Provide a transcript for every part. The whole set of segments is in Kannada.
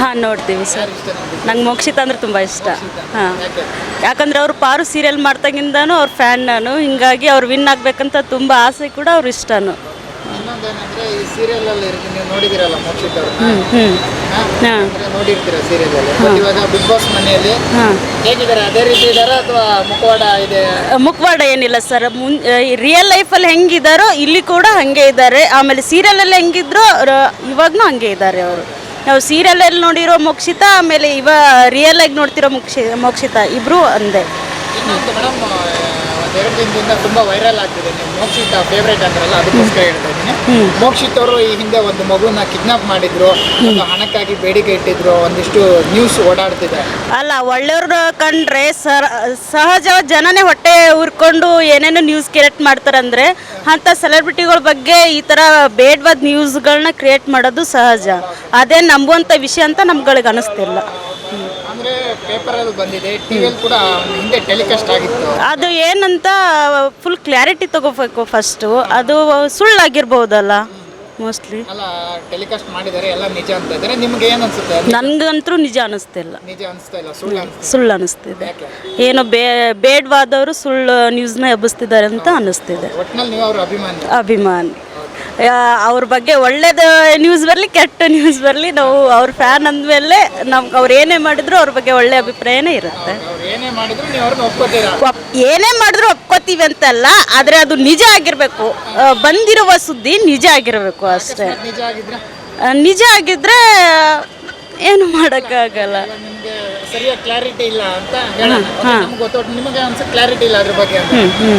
ಹಾಂ ನೋಡ್ತೀವಿ ಸರ್. ನಂಗೆ ಮೋಕ್ಷಿತ ಅಂದ್ರೆ ತುಂಬ ಇಷ್ಟ. ಹಾಂ. ಯಾಕಂದರೆ ಅವರು ಪಾರು ಸೀರಿಯಲ್ ಮಾಡ್ದಾಗಿಂದನೂ ಅವ್ರ ಫ್ಯಾನ್ ನಾನು. ಹಿಂಗಾಗಿ ಅವ್ರು ವಿನ್ ಆಗಬೇಕಂತ ತುಂಬ ಆಸೆ ಕೂಡ ಅವ್ರ ಇಷ್ಟನು. ಇನ್ನೊಂದೇನಂದ್ರೆ ಈ ಸೀರಿಯಲ್ ಅಲ್ಲಿ ಇರ್ತೀನಿ ನೀವು ನೋಡಿದಿರಲ್ಲ ಮೋಕ್ಷಿತ್ ಅವ್ರನ್ನ? ಹ್ಞೂ ಹಾ? ಹಾಂ. ಅಂದ್ರೆ ನೋಡಿರ್ತೀರ ಸೀರಿಯಲ್ ಅಲ್ಲಿ? ಬಟ್ ಇವಾಗ ಬಿಗ್ ಬಾಸ್ ಮನೆಯಲ್ಲಿ ಹಾಂ. ಹೇಗಿದ್ದಾರೆ? ಅದೇ ರೀತಿ ಇದಾರ ಅಥವಾ ಮುಖವಾಡ ಇದೆ? ಮುಖವಾಡ ಏನಿಲ್ಲ ಸರ್. ಮುನ್ ರಿಯಲ್ ಲೈಫಲ್ಲಿ ಹೆಂಗಿದಾರೋ ಇಲ್ಲಿ ಕೂಡ ಹಾಗೆ ಇದ್ದಾರೆ. ಆಮೇಲೆ ಸೀರಿಯಲಲ್ಲಿ ಹೆಂಗಿದ್ರು ಇವಾಗ್ನೂ ಹಂಗೆ ಇದ್ದಾರೆ ಅವರು. ನಾವು ಸೀರಿಯಲಲ್ಲಿ ನೋಡಿರೋ ಮೋಕ್ಷಿತ ಆಮೇಲೆ ಇವ ರಿಯಲ್ ಆಗಿ ನೋಡ್ತಿರೋ ಮುಕ್ಷಿ ಮೋಕ್ಷಿತ ಇಬ್ರು ಒಂದೇ ಮೇಡಮ್ ದಿನದಿಂದ ತುಂಬಾ ವೈರಲ್ ಆಗ್ತಿದೆ. ನೀವು ಮೋಕ್ಷಿತ್ ಫೇವ್ರೇಟ್ ಅಂದ್ರಲ್ಲ ಅದಕ್ಕೋಸ್ಕರ ಹೇಳ್ತಾ ಇದ್ದೀನಿ. ಮೋಕ್ಷಿತ್ ಅವರು ಈ ಹಿಂದೆ ಒಂದು ಮಗುನ ಕಿಡ್ನಾಪ್ ಮಾಡಿದ್ರು ಹಣಕ್ಕಾಗಿ ಬೇಡಿಕೆ ಇಟ್ಟಿದ್ರು ಒಂದಿಷ್ಟು ನ್ಯೂಸ್ ಓಡಾಡ್ತಿದೆ. ಅಲ್ಲ ಒಳ್ಳೆಯವ್ರು ಕಂಡ್ರೆ ಸರ ಸಹಜ ಜನನೇ ಹೊಟ್ಟೆ ಉರ್ಕೊಂಡು ಏನೇನು ನ್ಯೂಸ್ ಕ್ರಿಯೇಟ್ ಮಾಡ್ತಾರಂದ್ರೆ ಅಂತ ಸೆಲೆಬ್ರಿಟಿಗಳ ಬಗ್ಗೆ ಈ ಥರ ಬೇಡವಾದ ನ್ಯೂಸ್ಗಳನ್ನ ಕ್ರಿಯೇಟ್ ಮಾಡೋದು ಸಹಜ. ಅದೇ ನಂಬುವಂಥ ವಿಷಯ ಅಂತ ನಮ್ಗಳಿಗೆ ಅನಿಸ್ತಿಲ್ಲ. ಅಂದ್ರೆ ಪೇಪರ್ ಅಲ್ಲಿ ಬಂದಿದೆ ಟಿವಿಯಲ್ಲಿ ಕೂಡ ಹಿಂದೆ ಟೆಲಿಕಾಸ್ಟ್ ಆಗಿತ್ತು. ಅದು ಏನಂತ ಫುಲ್ ಕ್ಲಾರಿಟಿ ತಗೋಬೇಕು ಫಸ್ಟು ಅದು ಸುಳ್ಳಾಗಿರ್ಬೋದಲ್ಲ ಮೋಸ್ಟ್ಲಿ ಅಲ್ಲ ಟೆಲಿಕಾಸ್ಟ್ ಮಾಡಿದರೆ ಎಲ್ಲ ನಿಜ ಅಂತ ಇದ್ದಾರೆ ನಿಮ್ಗೆ ಏನು ಅನ್ಸುತ್ತೆ ನನಗಂತೂ ನಿಜ ಅನಿಸ್ತಿಲ್ಲ ನಿಜ ಅನಿಸ್ತಾ ಇಲ್ಲ ಸುಳ್ಳು ಅನ್ಸುತ್ತೆ ಸುಳ್ಳು ಅನಿಸ್ತಿದೆ ಯಾಕೆ? ಏನೋ ಬೇ ಬೇಡವಾದವರು ಸುಳ್ಳು ನ್ಯೂಸ್ನ ಎಬ್ಬಿಸ್ತಿದ್ದಾರೆ ಅಂತ ಅನಿಸ್ತಿದೆ. ಒಟ್ನಲ್ಲಿ ನೀವು ಅವ್ರ ಅಭಿಮಾನಿ. ಅಭಿಮಾನಿ. ಅವ್ರ ಬಗ್ಗೆ ಒಳ್ಳೇದು ನ್ಯೂಸ್ ಬರಲಿ ಕೆಟ್ಟ ನ್ಯೂಸ್ ಬರಲಿ ನಾವು ಅವ್ರ ಫ್ಯಾನ್ ಅಂದಮೇಲೆ ನಮ್ಗೆ ಅವ್ರು ಏನೇ ಮಾಡಿದ್ರು ಅವ್ರ ಬಗ್ಗೆ ಒಳ್ಳೆ ಅಭಿಪ್ರಾಯನೇ ಇರುತ್ತೆ. ಏನೇ ಮಾಡಿದ್ರು ಒಪ್ಕೋತೀವಿ ಅಂತಲ್ಲ ಆದರೆ ಅದು ನಿಜ ಆಗಿರಬೇಕು. ಬಂದಿರುವ ಸುದ್ದಿ ನಿಜ ಆಗಿರಬೇಕು ಅಷ್ಟೇ. ನಿಜ ಆಗಿದ್ರೆ? ನಿಜ ಆಗಿದ್ರೆ ಏನು ಮಾಡೋಕ್ಕಾಗಲ್ಲ. ಸರಿಯಾಗಿ ಕ್ಲಾರಿಟಿ ಇಲ್ಲ ಅಂತ ಹೇಳೋಣ ನಮ್ಗೆ ಗೊತ್ತೋಟ್ ನಿಮಗೆ ಅನ್ಸ ಕ್ಲಾರಿಟಿ ಇಲ್ಲ ಅದ್ರ ಬಗ್ಗೆ ಅಂತ.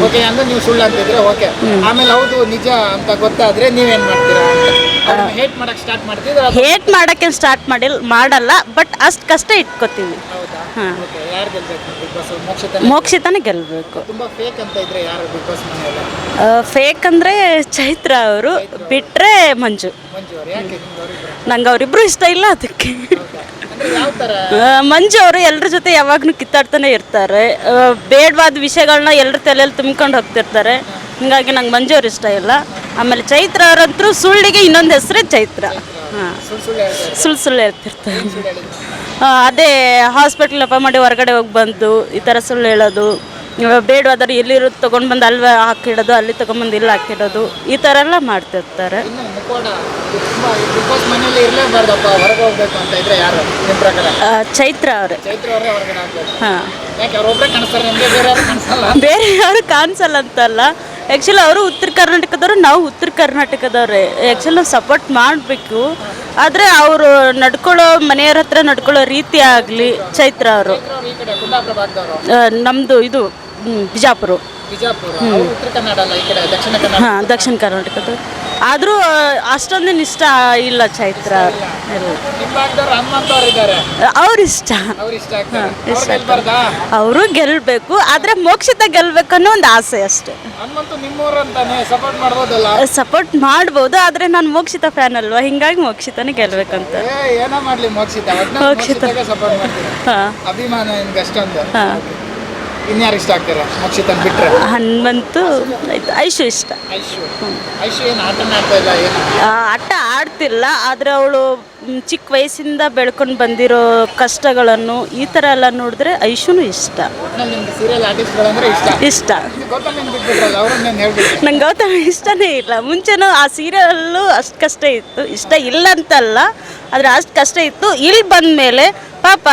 ಓಕೆ ಅಂದ್ರೆ ನೀವು ಸುಳ್ಳು ಅಂತಿದ್ರೆ ಓಕೆ ಆಮೇಲೆ ಹೌದು ನಿಜ ಅಂತ ಗೊತ್ತಾದ್ರೆ ನೀವೇನ್ ಮಾಡ್ತೀರಾ ಅಂತ. ಹೇಟ್ ಮಾಡಕ್ ಸ್ಟಾರ್ಟ್ ಮಾಡ್ತಿದ್ರೆ ಹೇಟ್ ಮಾಡಕ್ಕೆ ಸ್ಟಾರ್ಟ್ ಮಾಡಿಲ್ಲ ಮಾಡಲ್ಲ ಬಟ್ ಅಷ್ಟು ಕಷ್ಟ ಇಟ್ಕೋತೀವಿ. ಮೋಕ್ಷಿತನೇ ಗೆಲ್ಲಬೇಕು ಫೇಕ್ ಅಂದರೆ ಚೈತ್ರ ಅವರು ಬಿಟ್ಟರೆ ಮಂಜು. ಅವ್ರಿಬ್ರು? ನಂಗೆ ಅವರಿಬ್ಬರು ಇಷ್ಟ ಇಲ್ಲ ಅದಕ್ಕೆ. ಮಂಜು ಅವರು ಎಲ್ಲರ ಜೊತೆ ಯಾವಾಗಲೂ ಕಿತ್ತಾಡ್ತಾನೆ ಇರ್ತಾರೆ. ಬೇಡವಾದ ವಿಷಯಗಳನ್ನ ಎಲ್ಲರ ತಲೆಯಲ್ಲಿ ತುಂಬ್ಕೊಂಡು ಹೋಗ್ತಿರ್ತಾರೆ. ಹಿಂಗಾಗಿ ನಂಗೆ ಮಂಜು ಅವ್ರು ಇಷ್ಟ ಇಲ್ಲ. ಆಮೇಲೆ ಚೈತ್ರ ಅವರಂತರೂ ಸುಳ್ಳಿಗೆ ಇನ್ನೊಂದು ಹೆಸರೇ ಚೈತ್ರ. ಹಾಂ. ಸುಳ್ಳು ಸುಳ್ಳು ಹೇಳ್ತಾರೆ. ಸುಳ್ಳು ಸುಳ್ಳು ಹೇಳ್ತಿರ್ತಾರೆ ಅದೇ ಹಾಸ್ಪಿಟ್ಲ್ ಅಪ್ಪ ಮಾಡಿ ಹೊರಗಡೆ ಹೋಗಿ ಬಂದು ಈ ಥರ ಸುಳ್ಳು ಹೇಳೋದು. ಬೇಡವಾದ್ರೆ ಎಲ್ಲಿರೋದು ತೊಗೊಂಡು ಬಂದು ಅಲ್ಲಿ ಹಾಕಿಡೋದು ಅಲ್ಲಿ ತೊಗೊಂಬಂದು ಇಲ್ಲಿ ಹಾಕಿಡೋದು ಈ ಥರ ಎಲ್ಲ ಮಾಡ್ತಿರ್ತಾರೆ. ಚೈತ್ರ ಅವರೇ. ಹಾಂ. ಯಾಕೆ ಅವ್ರೊಬ್ರೇ ಕಾಣಿಸ್ತಾರೆ ನಿಮ್ಗೆ ಬೇರೆ ಯಾರು ಕಾಣಿಸಲ್ಲ? ಅಂತಲ್ಲ. ಆ್ಯಕ್ಚುಲಿ ಅವರು ಉತ್ತರ ಕರ್ನಾಟಕದವರು ನಾವು ಉತ್ತರ ಕರ್ನಾಟಕದವ್ರೆ. ಆ್ಯಕ್ಚುಲಿ ನಾವು ಸಪೋರ್ಟ್ ಮಾಡಬೇಕು. ಆದರೆ ಅವರು ನಡ್ಕೊಳ್ಳೋ ಮನೆಯವ್ರ ಹತ್ರ ನಡ್ಕೊಳ್ಳೋ ರೀತಿ ಆಗಲಿ ಚೈತ್ರ ಅವರು. ನಮ್ಮದು ಇದು. ಬಿಜಾಪುರ. ಬಿಜಾಪುರ. ಅವ್ರು ಉತ್ತರ ಕನ್ನಡ ಅಲ್ಲ ಈ ಕಡೆ ದಕ್ಷಿಣ ಕನ್ನಡ? ಹಾಂ ದಕ್ಷಿಣ ಕರ್ನಾಟಕದ ಆದರೂ ಅಷ್ಟೊಂದೇನು ಇಷ್ಟ ಇಲ್ಲ ಚೈತ್ರ. ಅವ್ರು. ಇಲ್ಲ. ನಿಮ್ ಭಾಗದವ್ರು ಹನುಮಂತ ಅವ್ರು ಇದ್ದಾರೆ. ಅವ್ರ ಇಷ್ಟ. ಅವ್ರು ಇಷ್ಟ ಆಗ್ತಾರೆ. ಅವ್ರು ಗೆಲ್ಬಾರ್ದಾ? ಅವರು ಗೆಲ್ಲಬೇಕು ಆದರೆ ಮೋಕ್ಷಿತ ಗೆಲ್ಲಬೇಕು ಅನ್ನೋ ಒಂದು ಆಸೆ ಅಷ್ಟೇ. ಹನುಮಂತು ನಿಮ್ಮೂರು ಅಂತಾನೆ ಸಪೋರ್ಟ್ ಮಾಡ್ಬೋದಲ್ಲ? ಸಪೋರ್ಟ್ ಮಾಡ್ಬೋದು ಆದರೆ ನಾನು ಮೋಕ್ಷಿತ ಫ್ಯಾನ್ ಅಲ್ವಾ? ಹಿಂಗಾಗಿ ಮೋಕ್ಷಿತನೇ ಗೆಲ್ಲಬೇಕಂತ ಏ ಏನೋ ಮಾಡ್ಲಿ ಮೋಕ್ಷಿತ. ಮೋಕ್ಷಿತ. ಮೋಕ್ಷಿತಗೆ ಸಪೋರ್ಟ್ ಮಾಡ್ತೀರಾ ಹಾಂ. ಅಭಿಮಾನ ನಿಮ್ಗೆ ಅಷ್ಟೊಂದು. ಹಾಂ. ಇನ್ಯಾರು ಇಷ್ಟ ಆಗ್ತಾರೆ? ಮಕ್ಷಿತನ್ ಬಿಟ್ರೆ? ಹನುಮಂತು ಆಯ್ತು ಐಶು ಇಷ್ಟ. ಐಶು. ಐಶು ಏನು ಆಟನ ಆಡ್ತಾ ಇಲ್ಲ ಏನು? ಆ, ಆಟ ಆಡ್ತಿಲ್ಲ ಆದರೆ ಅವಳು ಚಿಕ್ಕ ವಯಸ್ಸಿಂದ ಬೆಳ್ಕೊಂಡು ಬಂದಿರೋ ಕಷ್ಟಗಳನ್ನು ಈ ಥರ ಎಲ್ಲ ನೋಡಿದ್ರೆ ಐಶುನು ಇಷ್ಟ. ಒಟ್ನಲ್ಲಿ ನಿಮ್ಗೆ ಸೀರಿಯಲ್ ಆರ್ಟಿಸ್ಟ್ಗಳಂದ್ರೆ ಇಷ್ಟ? ಇಷ್ಟ. ಗೌತಮ್ ಬಿಟ್ಬಿಟ್ರಲ್ಲ ಹೇಳ್ಬಿಟ್ಟು ನಂಗೆ ಗೌತಮ್ ಇಷ್ಟನೇ ಇಲ್ಲ. ಮುಂಚೆನೂ ಆ ಸೀರಿಯಲ್ಲು ಅಷ್ಟು ಕಷ್ಟ ಇತ್ತು. ಇಷ್ಟ ಇಲ್ಲ ಅಂತಲ್ಲ ಆದರೆ ಅಷ್ಟು ಕಷ್ಟ ಇತ್ತು. ಇಲ್ಲಿ ಬಂದಮೇಲೆ ಪಾಪ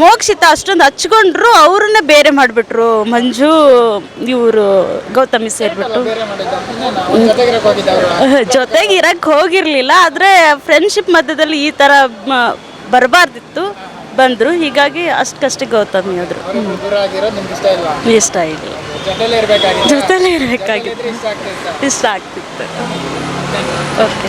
ಮೋಕ್ಷಿತ ಅಷ್ಟೊಂದು ಹಚ್ಕೊಂಡ್ರು ಅವ್ರನ್ನ ಬೇರೆ ಮಾಡಿಬಿಟ್ರು. ಮಂಜು ಇವರು ಗೌತಮಿ ಸೇರಿಬಿಟ್ಟು. ಜೊತೆಗೆ ಇರಕ್ಕೆ ಹೋಗಿರಲಿಲ್ಲ ಆದರೆ ಫ್ರೆಂಡ್ಶಿಪ್ ಮಧ್ಯದಲ್ಲಿ ಈ ಥರ ಬರಬಾರ್ದಿತ್ತು. ಬಂದರು ಹೀಗಾಗಿ ಅಷ್ಟಕ್ಕಷ್ಟೇ ಗೌತಮಿ ಆದರು. ಇಷ್ಟ ಇಲ್ಲ. ಜೊತೆಲೇ ಇರಬೇಕಾಗಿತ್ತು. ಇಷ್ಟ ಆಗ್ತಿತ್ತು ಇಷ್ಟ ಆಗ್ತಿತ್ತು. Okay.